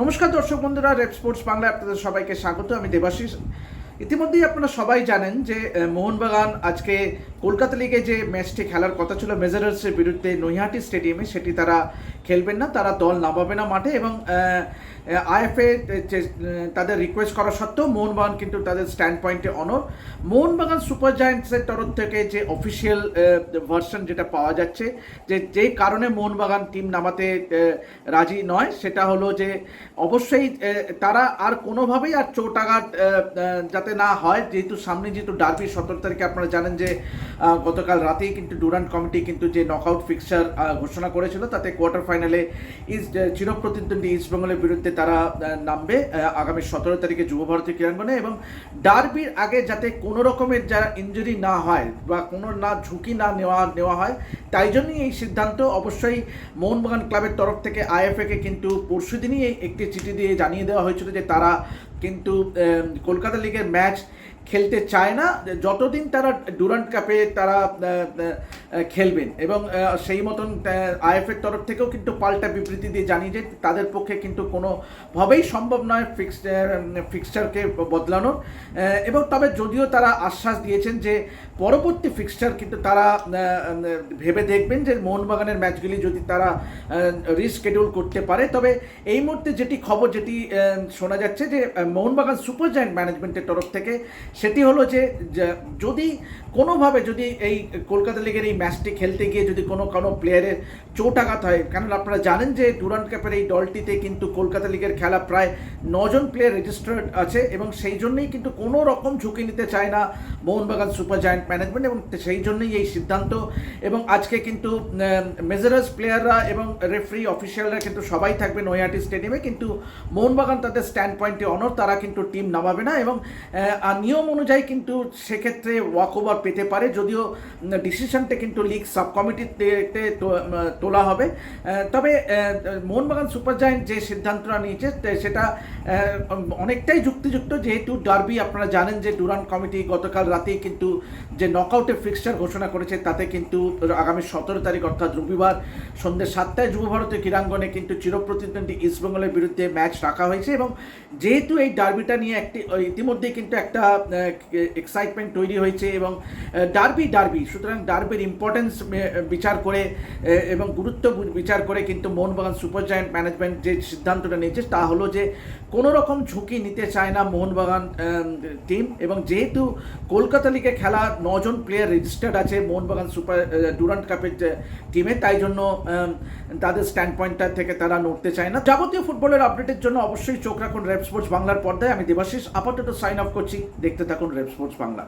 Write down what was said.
নমস্কার দর্শক বন্ধুরা রেড স্পোর্টস বাংলা আপনাদের সবাইকে স্বাগত। আমি দেবাশিস। ইতিমধ্যেই আপনারা সবাই জানেন যে মোহনবাগান আজকে কলকাতা লিগে যে ম্যাচটি খেলার কথা ছিল মেজারার্সের বিরুদ্ধে নৈহাটি স্টেডিয়ামে সেটি তারা খেলবেন না, তারা দল নামাবে না মাঠে এবং আইএফএ তাদের রিকোয়েস্ট করা সত্ত্বেও মোহনবাগান কিন্তু তাদের স্ট্যান্ড পয়েন্টে অনর মোহনবাগান সুপার জায়ান্টসের তরফ থেকে যে অফিসিয়াল ভার্সন যেটা পাওয়া যাচ্ছে, যে, যেই কারণে মোহনবাগান টিম নামাতে রাজি নয়, সেটা হলো যে, অবশ্যই তারা আর কোনোভাবেই আর চোট আঘাত যাতে না হয়, যেহেতু সামনে যেহেতু ডার্বি সতেরো তারিখে আপনারা জানেন যে গতকাল রাতেই কিন্তু ডুরান্ট কমিটি কিন্তু যে নকআউট ফিক্সচার ঘোষণা করেছিল, তাতে কোয়ার্টার ফাইনালে ইস্ট চিরপ্রতিদ্বন্দ্বী ইস্টবেঙ্গলের বিরুদ্ধে তারা নামবে আগামী সতেরো তারিখে যুব ভারতী ক্রীড়াঙ্গনে এবং ডার্বির আগে যাতে কোনো রকমের যারা ইঞ্জুরি না হয় বা কোনো না ঝুঁকি না নেওয়া নেওয়া হয় তাই জন্যই এই সিদ্ধান্ত। অবশ্যই মোহনবাগান ক্লাবের তরফ থেকে আইএফএকে কিন্তু পরশু দিনই একটি চিঠি দিয়ে জানিয়ে দেওয়া হয়েছিল যে তারা কিন্তু কলকাতা লিগের ম্যাচ খেলতে চায় না যতদিন তারা ডুরান্ট কাপে তারা খেলবেন এবং সেই মতন আইএফের তরফ থেকেও কিন্তু পাল্টা বিবৃতি দিয়ে জানিয়ে যে তাদের পক্ষে কিন্তু কোনোভাবেই সম্ভব নয় ফিক্স ফিক্সচারকে বদলানোর। এবং তবে যদিও তারা আশ্বাস দিয়েছেন যে পরবর্তী ফিক্সচার কিন্তু তারা ভেবে দেখবেন যে মোহনবাগানের ম্যাচগুলি যদি তারা রিস্কেডিউল করতে পারে। তবে এই মুহূর্তে যেটি খবর, যেটি শোনা যাচ্ছে যে মোহনবাগান সুপার জায়েন্ট ম্যানেজমেন্টের তরফ থেকে সেটি হলো যে যদি কোনোভাবে যদি এই কলকাতা লিগের এই ম্যাচটি খেলতে গিয়ে যদি কোনো কোনো প্লেয়ারের চোট আঘাত হয় কারণ আপনারা জানেন যে ডুরান্ট কাপের এই দলটিতে কিন্তু কলকাতা লিগের খেলা প্রায় নজন প্লেয়ার রেজিস্টার্ড আছে এবং সেই জন্যই কিন্তু কোনো রকম ঝুঁকি নিতে চায় না মোহনবাগান সুপার জায়েন্ট ম্যানেজমেন্ট এবং সেই জন্যই এই সিদ্ধান্ত এবং আজকে কিন্তু মেজারাস প্লেয়াররা এবং রেফারি অফিসিয়ালরা কিন্তু সবাই থাকবে নৈহাটি স্টেডিয়ামে কিন্তু মোহনবাগান তাদের স্ট্যান্ড পয়েন্টে অনর তারা কিন্তু টিম নামাবে না এবং নিয়ম অনুযায়ী কিন্তু সেক্ষেত্রে ওয়াক ওভার পেতে পারে, যদিও ডিসিশনটা কিন্তু লিগ সাব কমিটিতে তোলা হবে। তবে মোহনবাগান সুপার জায়েন্ট যে সিদ্ধান্তটা নিয়েছে সেটা অনেকটাই যুক্তিযুক্ত। যেহেতু ডার্বি আপনারা জানেন যে ডুরান কমিটি গতকাল রাতেই কিন্তু যে নকআউটের ফিক্সচার ঘোষণা করেছে, তাতে কিন্তু আগামী সতেরো তারিখ, অর্থাৎ রবিবার সন্ধ্যে সাতটায় যুব ভারতের ক্রীড়াঙ্গনে কিন্তু চিরপ্রতিদ্বন্দ্বী ইস্টবেঙ্গলের বিরুদ্ধে ম্যাচ রাখা হয়েছে এবং যেহেতু এই ডার্বিটা নিয়ে একটি ইতিমধ্যেই কিন্তু একটা এক্সাইটমেন্ট তৈরি হয়েছে এবং ডার্বি ডার্বি সুতরাং ডার্বির ইম্পর্টেন্স বিচার করে এবং গুরুত্ব বিচার করে কিন্তু মোহনবাগান সুপার জায়েন্ট ম্যানেজমেন্ট যে সিদ্ধান্তটা নিয়েছে তা হলো যে কোনো রকম ঝুঁকি নিতে চায় না মোহনবাগান টিম এবং যেহেতু কলকাতা লিগে খেলা নজন প্লেয়ার রেজিস্টার্ড আছে মোহনবাগান সুপার ডুরান্ট কাপের টিমে তাই জন্য তাদের স্ট্যান্ড পয়েন্টটা থেকে তারা নড়তে চায় না। যাবতীয় ফুটবলের আপডেটের জন্য অবশ্যই চোখ রাখুন রেপ স্পোর্টস বাংলার পর্দায়। আমি দেবাশিস, আপাতত সাইন অফ করছি। দেখতে থাকুন রেপ স্পোর্টস বাংলা